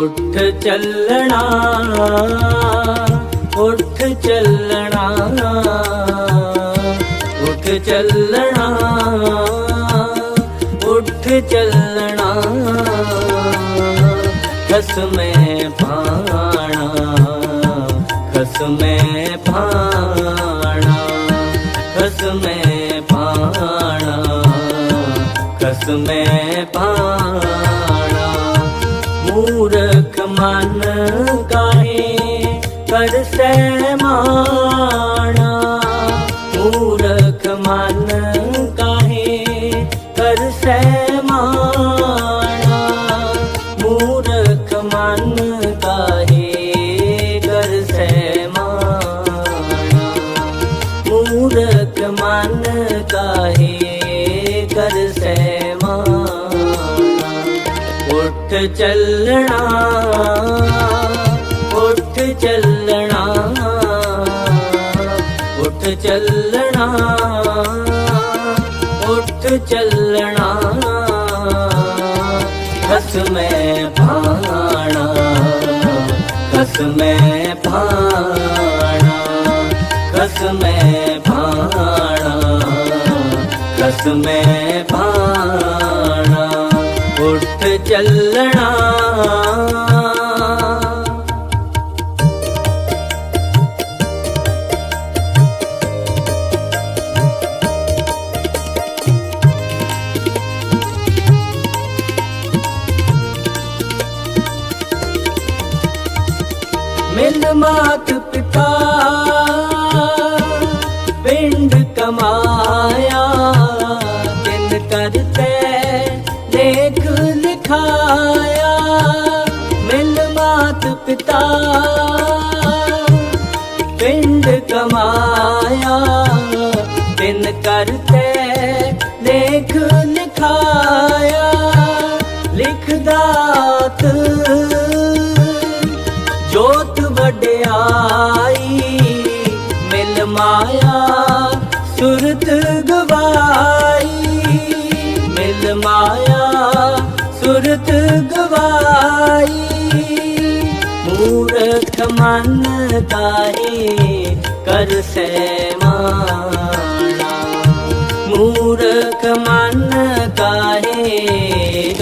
ਉੱਠ ਚੱਲਣਾ ਉੱਠ ਚੱਲਣਾ ਉੱਠ ਚੱਲਣਾ ਉੱਠ ਚੱਲਣਾ। ਖਸਮੇ ਪਾਣਾ ਖਸਮੇ ਪਾਣਾ ਖਸਮੇ ਪਾਣਾ ਖਸਮੇ ਪਾਣਾ ਮੂਰਖ ਮਨ ਕਾਹੇ? ਕਰ ਸੈ ਮਾਣਾ ਮੂਰਖ ਮਨ ਕਾਹੇ? ਕਰ ਸੈ ਮਾਣਾ ਮੂਰਖ ਮਨ ਕਾਹੇ? ਕਰ ਸੈ ਮਾਣਾ ਮੂਰਖ ਮਨ ਕਾਹੇ? ਕਰ ਉੱਠ ਚੱਲਣਾ ਉੱਠ ਚੱਲਣਾ ਉੱਠ ਚੱਲਣਾ ਉੱਠ ਚੱਲਣਾ ਖਸਮੇ ਭਾਣਾ ਖਸਮੇ ਭਾਣਾ ਖਸਮੇ ਭਾਣਾ ਮੈਂ ਭਾਣਾ। ਉੱਠ ਚੱਲਣਾ। ਮਿਲ ਮਾਤ ਪਿਤਾ ਪਿੰਡ ਕਮਾਇਆ। ਦਿਨ ਕਰਤੇ ਲੇਖ ਲਿਖਾਇਆ। ਲਿਖਦਾਤ ਜੋਤ ਵਡਿਆਈ ਮਿਲ ਮਾਇਆ, ਸੁਰਤ ਗਵਾਈ। ਮਿਲ ਮਾਇਆ, ਸੁਰਤ ਗਵਾਈ। ਮੂਰਖ ਮਨ ਕਾਹੇ ਕਰ ਸੈ ਮਾਣਾ ਮੂਰਖ ਮਨ ਕਾਹੇ